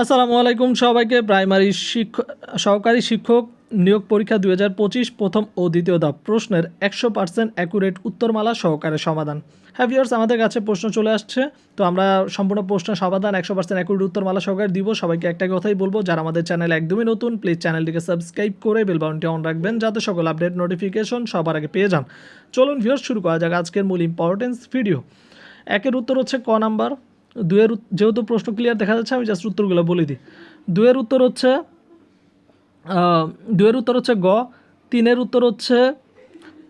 আসসালামু আলাইকুম সবাইকে। প্রাইমারি শিক্ষক সহকারী শিক্ষক নিয়োগ পরীক্ষা দুই হাজার পঁচিশ প্রথম ও দ্বিতীয় ধাপ। প্রশ্নের একশো পার্সেন্ট অ্যাকুরেট উত্তরমালা সহকারে সমাধান। হ্যাঁ ভিউয়ার্স, আমাদের কাছে প্রশ্ন চলে আসছে। তো আমরা সম্পূর্ণ প্রশ্নের সমাধান, একশো পার্সেন্ট অ্যাকুরেট উত্তরমালা সহকারে দিব। সবাইকে একটা কথাই বলব, যারা আমাদের চ্যানেল একদমই নতুন, প্লিজ চ্যানেলটিকে সাবস্ক্রাইব করে বেল বাটনটি অন রাখবেন, যাতে সকল আপডেট, নোটিফিকেশন সবার আগে পেয়ে যান। চলুন ভিউয়ার্স, শুরু করা যাক আজকের মূল ইম্পর্টেন্স ভিডিও একের উত্তর হচ্ছে ক নাম্বার। দুয়ের যেহেতু প্রশ্ন ক্লিয়ার দেখা যাচ্ছে আমি জাস্ট উত্তরগুলো বলে দিই দুয়ের উত্তর হচ্ছে দুয়ের উত্তর হচ্ছে গ তিনের উত্তর হচ্ছে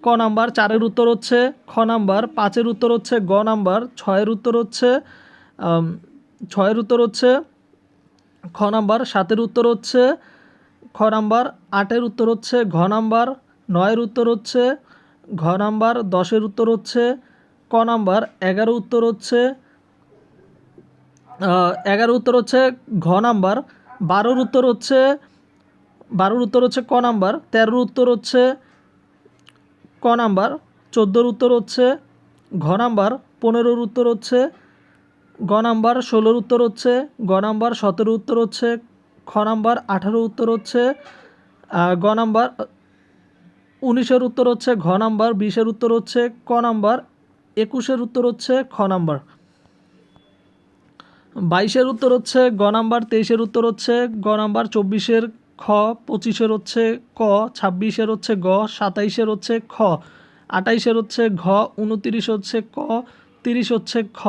ক নাম্বার চারের উত্তর হচ্ছে খ নাম্বার পাঁচের উত্তর হচ্ছে গ নাম্বার ছয়ের উত্তর হচ্ছে ছয়ের উত্তর হচ্ছে খ নাম্বার সাতের উত্তর হচ্ছে খ নাম্বার আটের উত্তর হচ্ছে ঘ নাম্বার নয়ের উত্তর হচ্ছে ঘ নাম্বার দশের উত্তর হচ্ছে ক নাম্বার এগারো উত্তর হচ্ছে এগারো উত্তর হচ্ছে ঘ নাম্বার বারোর উত্তর হচ্ছে বারোর উত্তর হচ্ছে ক নাম্বার তেরোর উত্তর হচ্ছে ক নাম্বার চোদ্দোর উত্তর হচ্ছে ঘ নাম্বার পনেরোর উত্তর হচ্ছে গ নাম্বার ষোলোর উত্তর হচ্ছে গ নাম্বার সতেরো উত্তর হচ্ছে খ নাম্বার আঠারো উত্তর হচ্ছে গ নাম্বার উনিশের উত্তর হচ্ছে ঘ নাম্বার বিশের উত্তর হচ্ছে ক নাম্বার একুশের উত্তর হচ্ছে খ নাম্বার বাইশের উত্তর হচ্ছে গ নাম্বার, তেইশের উত্তর হচ্ছে গ নাম্বার, চব্বিশের খ, পঁচিশের হচ্ছে ক, ছাব্বিশের হচ্ছে গ, সাতাইশের হচ্ছে খ, আটাইশের হচ্ছে ঘ, উনতিরিশ হচ্ছে ক, তিরিশ হচ্ছে খ,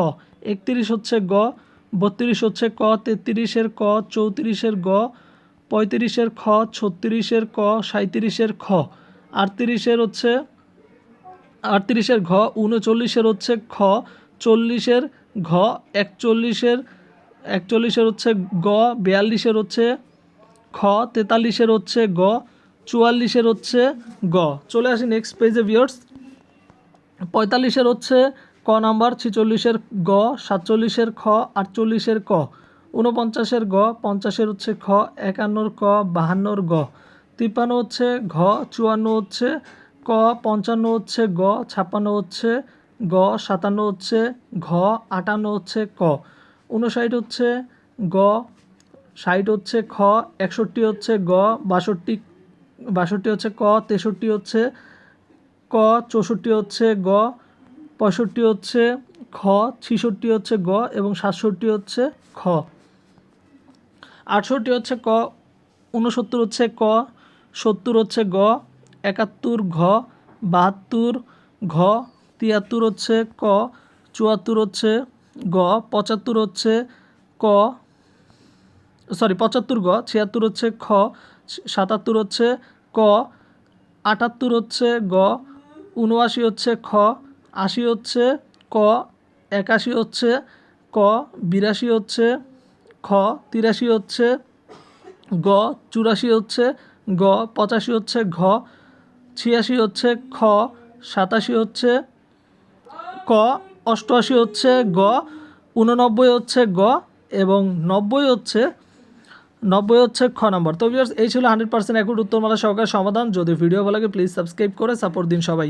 একত্রিশ হচ্ছে গ, বত্রিশ হচ্ছে ক, তেত্রিশের ক, চৌত্রিশের গ, পঁয়ত্রিশের খ, ছত্রিশের ক সাঁত্রিশের খ, আটত্রিশের হচ্ছে, আটত্রিশের ঘ, উনচল্লিশের হচ্ছে খ, চল্লিশের ঘ, একচল্লিশের একচল্লিশের হচ্ছে গ, বিয়াল্লিশের হচ্ছে খ, তেতাল্লিশের হচ্ছে গ, চুয়াল্লিশের হচ্ছে গ। চলে আসি নেক্সট পেজে ভিওর্স পঁয়তাল্লিশের হচ্ছে ক নাম্বার, ছিচল্লিশের গ, সাতচল্লিশের খ, আটচল্লিশের ক। ঊনপঞ্চাশের গ, পঞ্চাশের হচ্ছে খ, একান্নর ক, বাহান্নর গ। তিপ্পান্ন হচ্ছে ঘ, চুয়ান্ন হচ্ছে ক, পঞ্চান্ন হচ্ছে গ, ছাপ্পান্ন হচ্ছে গ, সাতান্ন হচ্ছে ঘ, আটান্ন হচ্ছে ক। উনষাট হচ্ছে গ, ষাট হচ্ছে খ, একষট্টি হচ্ছে গ, বাষট্টি বাষট্টি হচ্ছে ক, তেষট্টি হচ্ছে ক, চৌষট্টি হচ্ছে গ, পঁয়ষট্টি হচ্ছে খ, ছিষট্টি হচ্ছে গ এবং সাতষট্টি হচ্ছে খ। আটষট্টি হচ্ছে ক, ঊনসত্তর হচ্ছে ক, সত্তর হচ্ছে গ, একাত্তর ঘ, বাহাত্তর ঘ, তিয়াত্তর হচ্ছে ক, চুয়াত্তর হচ্ছে গ, পঁচাত্তর হচ্ছে ক সরি পঁচাত্তর গ, ছিয়াত্তর হচ্ছে খ, সাতাত্তর হচ্ছে ক, আটাত্তর হচ্ছে গ উনআশি হচ্ছে খ, আশি হচ্ছে ক, একাশি হচ্ছে ক, বিরাশি হচ্ছে খ, তিরাশি হচ্ছে গ, চুরাশি হচ্ছে গ, পঁচাশি হচ্ছে ঘ, ছিয়াশি হচ্ছে খ, সাতাশি হচ্ছে ক অষ্টআশি হচ্ছে গ উননব্বই হচ্ছে গ এবং নব্বই হচ্ছে নব্বই হচ্ছে খ নম্বর। তো ভিউয়ার্স এই ছিল হান্ড্রেড পার্সেন্ট অ্যাকুট উত্তরমালা সহকারে সমাধান। যদি ভিডিও ভালো লাগে প্লিজ সাবস্ক্রাইব করে সাপোর্ট দিন সবাই।